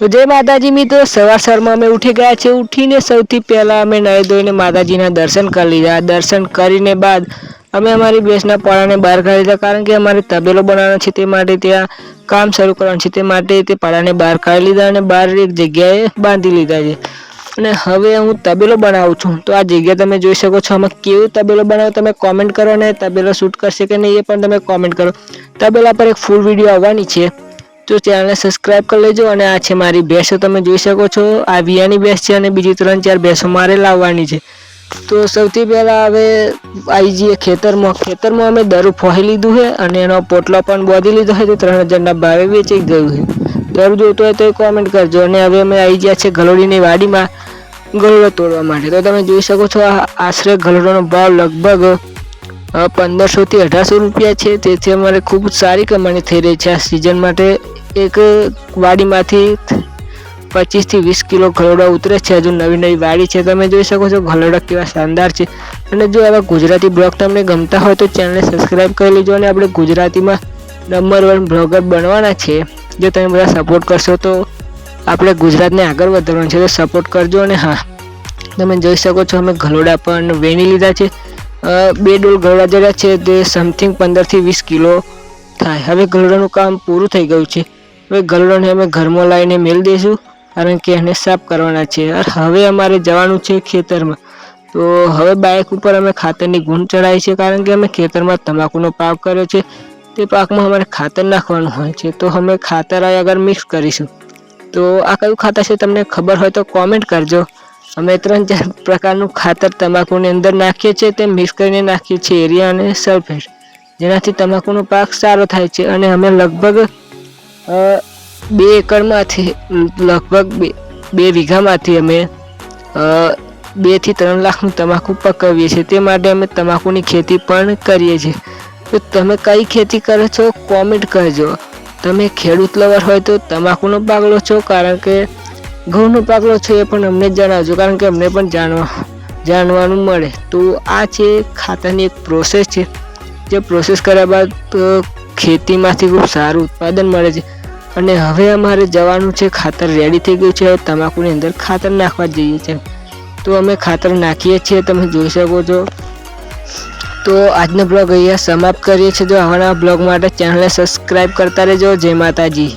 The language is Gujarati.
તો જય માતાજી મિત્રો, સવાર સવારમાં અમે ઉઠી ગયા છે ઉઠીને સૌથી પહેલાં અમે નાહી ધોઈને માતાજીના દર્શન કરી લીધા. દર્શન કરીને બાદ અમે અમારી ભેંસના પાડાને બહાર કાઢી લીધા. કારણ કે અમારે તબેલો બનાવવાનો છે તે માટે ત્યાં કામ શરૂ કરવાનું છે તે માટે તે પાડાને બહાર કાઢી લીધા અને બહાર એક જગ્યાએ બાંધી લીધા છે. અને હવે હું તબેલો બનાવું છું. તો આ જગ્યા તમે જોઈ શકો છો આમાં કેવું તબેલો બનાવો તમે કોમેન્ટ કરો અને તબેલો શૂટ કરશે કે નહીં એ પણ તમે કોમેન્ટ કરો. તબેલા પર એક ફૂલ વીડિયો આવવાની છે. તો ચેનલને સબસ્ક્રાઇબ કરી લેજો અને આ છે મારી ભેંસો. તમે જોઈ શકો છો, આ વિયાની ભેંસ છે અને બીજી ત્રણ ચાર ભેંસો મારે લાવવાની છે. તો સૌથી પહેલાં હવે આવી જઈએ ખેતરમાં. ખેતરમાં અમે દરું ફોહી લીધું છે અને એનો પોટલો પણ બોધી લીધો છે. તો ત્રણ હજારના ભાવે વેચી ગયું છે. દર જોતો હોય તો એ કોમેન્ટ કરજો. અને હવે અમે આવી ગયા છે ગલોડીની વાડીમાં ગલોડો તોડવા માટે. તો તમે જોઈ શકો છો આશરે ગલોડોનો ભાવ લગભગ પંદરસો થી અઢારસો રૂપિયા છે. તેથી અમારે ખૂબ સારી કમાણી થઈ રહી છે આ સિઝન માટે. એક વાડીમાંથી પચીસથી વીસ કિલો ઘલોડા ઉતરે છે. હજુ નવી નવી વાડી છે. તમે જોઈ શકો છો ગલોડા કેવા શાનદાર છે. અને જો આવા ગુજરાતી બ્લોગ તમને ગમતા હોય તો ચેનલને સબસ્ક્રાઈબ કરી લેજો અને આપણે ગુજરાતીમાં નંબર વન બ્લોગર બનવાના છે. જો તમે બધા સપોર્ટ કરશો તો આપણે ગુજરાતને આગળ વધારવાનું છે. તો સપોર્ટ કરજો અને હા, તમે જોઈ શકો છો અમે ઘલોડા પણ વેણી લીધા છે. બે ડોલ જડ્યા છે, તે સમથિંગ પંદરથી વીસ કિલો થાય. હવે ગરડાનું કામ પૂરું થઈ ગયું છે. હવે ગરડાને અમે ઘરમાં લાવીને મેળ દઈશું, કારણ કે એને સાફ કરવાના છે. હવે અમારે જવાનું છે ખેતરમાં. તો હવે બાઇક ઉપર અમે ખાતરની ગુણ ચડાવી છે, કારણ કે અમે ખેતરમાં તમાકુનો પાક કર્યો છે. તે પાકમાં અમારે ખાતર નાખવાનું હોય છે. તો અમે ખાતર આગળ મિક્સ કરીશું. તો આ કયું ખાતર છે, તમને ખબર હોય તો કોમેન્ટ કરજો. અમે ત્રણ ચાર પ્રકારનું ખાતર તમાકુની અંદર નાખીએ છીએ તે મિક્સ કરીને નાખીએ છીએ એરિયા અને સલ્ફેટ, જેનાથી તમાકુનો પાક સારો થાય છે અને અમે લગભગ બે એકરમાંથી લગભગ બે બે વીઘામાંથી અમે બેથી ત્રણ લાખનું તમાકુ પકવીએ છીએ. તે માટે અમે તમાકુની ખેતી પણ કરીએ છીએ. તો તમે કઈ ખેતી કરો છો કોમેન્ટ કરજો. તમે ખેડૂત લવર હોય તો તમાકુનો પાક લો છો, કારણ કે ઘઉંનો પાકલો છે એ પણ અમને જણાવજો, કારણ કે અમને પણ જાણવા, જાણવાનું મળે. તો આ છે ખાતરની એક પ્રોસેસ છે. જે પ્રોસેસ કર્યા બાદ ખેતીમાંથી ખૂબ સારું ઉત્પાદન મળે છે. અને હવે અમારે જવાનું છે, ખાતર રેડી થઈ ગયું છે. હવે તમાકુની અંદર ખાતર નાખવા જઈએ છીએ. તો અમે ખાતર નાખીએ છીએ, તમે જોઈ શકો છો. તો આજનો બ્લોગ અહીંયા સમાપ્ત કરીએ છીએ. જો આવાના બ્લોગ માટે ચેનલને સબસ્ક્રાઈબ કરતા રહેજો. જય માતાજી.